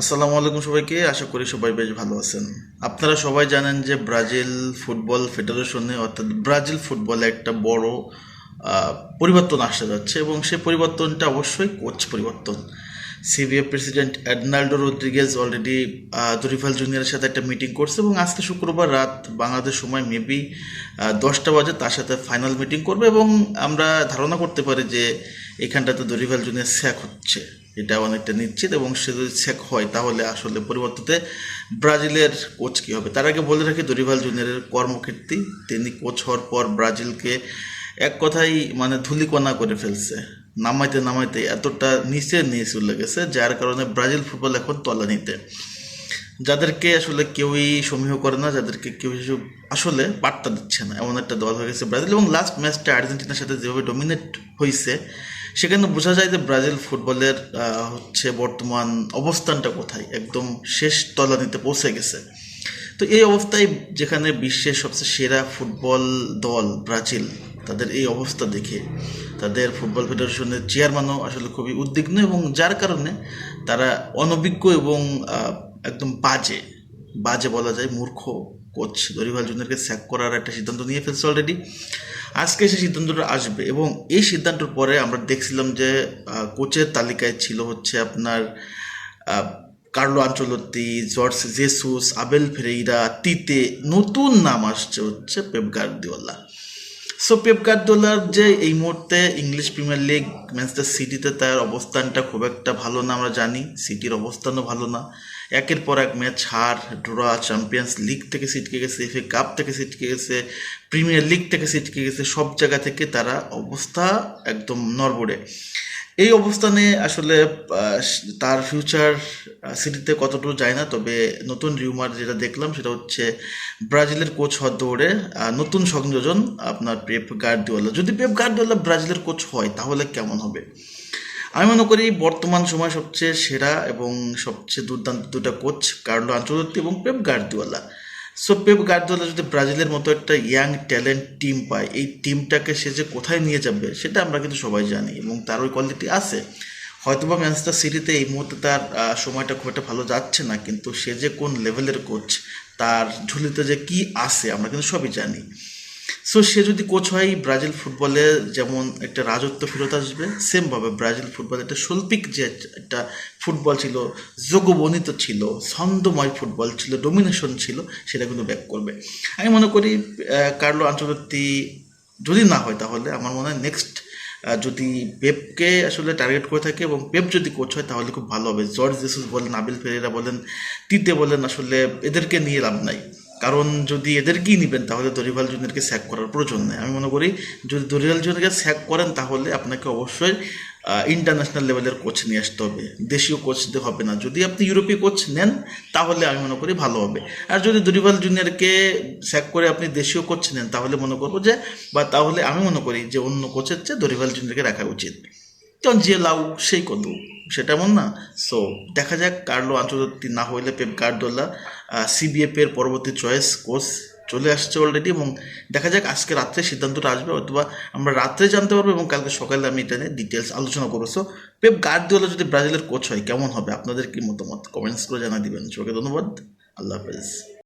আসসালামু আলাইকুম সবাইকে, আশা করি সবাই বেশ ভালো আছেন। আপনারা সবাই জানেন যে ব্রাজিল ফুটবল ফেডারেশনে, অর্থাৎ ব্রাজিল ফুটবলে একটা বড় পরিবর্তন আসতে যাচ্ছে এবং সেই পরিবর্তনটা অবশ্যই কোচ পরিবর্তন। CBA president Ednaldo Rodrigues already Dorival জুনিয়রের সাথে একটা মিটিং করছে এবং আজকে শুক্রবার রাত বাংলাদেশ সময় মেবি দশটা বাজে তার সাথে ফাইনাল মিটিং করবে এবং আমরা ধারণা করতে পারি যে এখানটাতে দরিফাল জুনিয়র স্যাক হচ্ছে। এটা অনেকটা নিশ্চিত এবং সে যদি স্যাক হয়, তাহলে আসলে পরিবর্তে ব্রাজিলের কোচ কী হবে? তার আগে বলে রাখি, দরিভাল জুনিয়রের কর্মকীর্তি। তিনি কোচ হওয়ার পর ব্রাজিলকে এক কথাই মানে ধুলিকণা করে ফেলছে। নামাইতে নামাইতে এতটা নিচে নিয়ে চলে গেছে, যার কারণে ব্রাজিল ফুটবল এখন তলানিতে। যাদেরকে আসলে কেউই সমীহ করে না, যাদেরকে কেউ আসলে পাত্তা দিচ্ছে না। এমন একটা দল হয়ে গেছে ব্রাজিল এবং লাস্ট ম্যাচটা আর্জেন্টিনার সাথে যেভাবে ডমিনেট হয়েছে সেখানে বোঝা যায় যে ব্রাজিল ফুটবলের হচ্ছে বর্তমান অবস্থানটা কোথায়। একদম শেষ তলানিতে পৌঁছে গেছে। তো এই অবস্থায় যেখানে বিশ্বের সবচেয়ে সেরা ফুটবল দল ব্রাজিল, তাদের এই অবস্থা দেখে তাদের ফুটবল ফেডারেশনের চেয়ারম্যানও আসলে খুবই উদ্বিগ্ন এবং যার কারণে তারা অনভিজ্ঞ এবং একদম বাজে বাজে বলা যায়, মূর্খ কোচ দরিভাল জুনিয়রকে স্যাক করার একটা সিদ্ধান্ত নিয়ে ফেলছে অলরেডি আজকে সেই সিদ্ধান্তটা আসবে এবং এই সিদ্ধান্তের পরে আমরা দেখছিলাম যে কোচের তালিকায় ছিল হচ্ছে আপনার Carlo Ancelotti Jorge Jesus, Abel Ferreira, Tite, নতুন নাম আসছে হচ্ছে পেপ গার্দিওলা। সো পেপ গার্দিওলার যে এই মুহূর্তে ইংলিশ প্রিমিয়ার লিগ, ম্যানচেস্টার সিটিতে তার অবস্থানটা খুব একটা ভালো না আমরা জানি, সিটির অবস্থানও ভালো না। একের পর এক ম্যাচ হার, ড্রা, চ্যাম্পিয়ন্স লিগ থেকে ছিটকে গেছে, এফএ কাপ থেকে ছিটকে গেছে, প্রিমিয়ার লিগ থেকে ছিটকে গেছে, সব জায়গা থেকে তারা অবস্থা একদম নড়বড়ে। এই অবস্থানে আসলে তার ফিউচার সিটিতে কতটুকু যায় না, তবে নতুন রিউমার যেটা দেখলাম সেটা হচ্ছে ব্রাজিলের কোচ হওয়ার দৌড়ে নতুন সংযোজন আপনার পেপ গার্দিওলা যদি পেপ গার্দিওলা ব্রাজিলের কোচ হয়, তাহলে কেমন হবে? আমি মনে করি বর্তমান সময় সবচেয়ে সেরা এবং সবচেয়ে দুর্দান্ত দুটা কোচ কার্লো আঞ্চলত্তি এবং Pep Guardiola so Pep Guardiola যদি ব্রাজিলের মতো একটা ইয়াং ট্যালেন্ট টিম পায়, এই টিমটাকে সে যে কোথায় নিয়ে যাবে সেটা আমরা কিন্তু সবাই জানি এবং তার ওই কোয়ালিটি আছে। হয়তোবা ম্যানচেস্টার সিটিতে এই মুহূর্তে তার সময়টা খুব একটা ভালো যাচ্ছে না, কিন্তু সে যে কোন লেভেলের কোচ তার ঝুলিতে যে কি আছে আমরা কিন্তু সবই জানি। সো সে যদি কোচ হয় ব্রাজিল ফুটবলে যেমন একটা রাজত্ব ফেরত আসবে সেমভাবে ব্রাজিল ফুটবলে একটা শৈল্পিক যে একটা ফুটবল ছিল যোগবনিত ছিল, ছন্দময় ফুটবল ছিল ডোমিনেশন ছিল, সেটা কিন্তু ব্যাক করবে। আমি মনে করি কার্লো আঞ্চলত্তি যদি না হয় তাহলে আমার মনে হয় নেক্সট যদি পেপকে আসলে টার্গেট করে থাকে এবং পেপ যদি কোচ হয় তাহলে খুব ভালো হবে। জর্জ, জেসুস বলেন, আবিল ফেরেরা বলেন, তিতে বলেন, আসলে এদেরকে নিয়ে লাভ নাই। কারণ যদি এদেরকেই নেবেন, তাহলে দরিভাল জুনিয়রকে স্যাক করার প্রয়োজন নেই। আমি মনে করি, যদি দরিভাল জুনিয়রকে স্যাক করেন, তাহলে আপনাকে অবশ্যই ইন্টারন্যাশনাল লেভেলের কোচ নিয়ে আসতে হবে। দেশীয় কোচ হবে না। যদি আপনি ইউরোপীয় কোচ নেন, তাহলে আমি মনে করি ভালো হবে। আর যদি দরিভাল জুনিয়রকে স্যাক করে আপনি দেশীয় কোচ নেন, তাহলে মনে করব যে, বা তাহলে আমি মনে করি যে অন্য কোচের চেয়ে দরিভাল জুনিয়রকে রাখা উচিত। কারণ যে লাউ, সেই কত? সেটা এমন না? সো দেখা যাক কার্লো আন্তর্জাতিক না হইলে পেপ গার্ডোলা সিবিএফ এর পরবর্তী চয়েস কোচ চলে আসছে অলরেডি এবং দেখা যাক আজকে রাত্রে সিদ্ধান্তটা আসবে অথবা আমরা রাত্রে জানতে পারব এবং কালকে সকালে আমি এটা নিয়ে ডিটেলস আলোচনা করব। সো পেপ গার্দিওলা যদি ব্রাজিলের কোচ হয়, কেমন হবে? আপনাদের কি মতামত? কমেন্টস করে জানা দিবেন। সবাইকে ধন্যবাদ। আল্লাহ হাফেজ।